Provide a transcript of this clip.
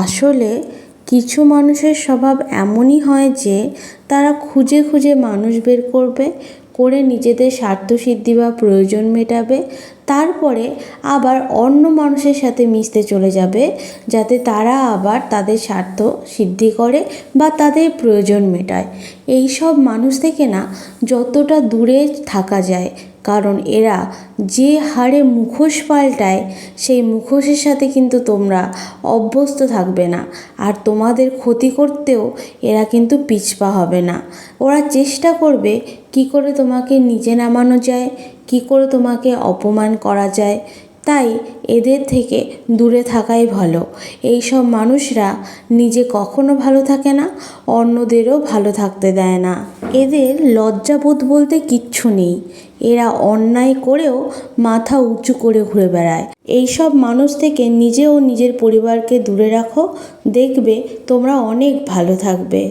আসলে কিছু মানুষের স্বভাব এমনই হয় যে তারা খুঁজে খুঁজে মানুষ বের করবে, করে নিজেদের স্বার্থসিদ্ধি বা প্রয়োজন মেটাবে, তারপরে আবার অন্য মানুষের সাথে মিশতে চলে যাবে, যাতে তারা আবার তাদের স্বার্থ সিদ্ধি করে বা তাদের প্রয়োজন মেটায়। এই সব মানুষ থেকে না যতটা দূরে থাকা যায় কারণ এরা যে হারে মুখোশ পাল্টায়, সেই মুখোশের সাথে কিন্তু তোমরা অভ্যস্ত থাকবে না। আর তোমাদের ক্ষতি করতেও এরা কিন্তু পিছপা হবে না। ওরা চেষ্টা করবে কী করে তোমাকে নিচে নামানো যায়, কী করে তোমাকে অপমান করা যায়। তাই এদের থেকে দূরে থাকাই ভালো। এই সব মানুষরা নিজে কখনো ভালো থাকে না, অন্যদেরও ভালো থাকতে দেয় না। এদের লজ্জাবোধ বলতে কিচ্ছু নেই। এরা অন্যায় করেও মাথা উঁচু করে ঘুরে বেড়ায়। এই সব মানুষ থেকে নিজে ও নিজের পরিবারকে দূরে রাখো। দেখবে তোমরা অনেক ভালো থাকবে।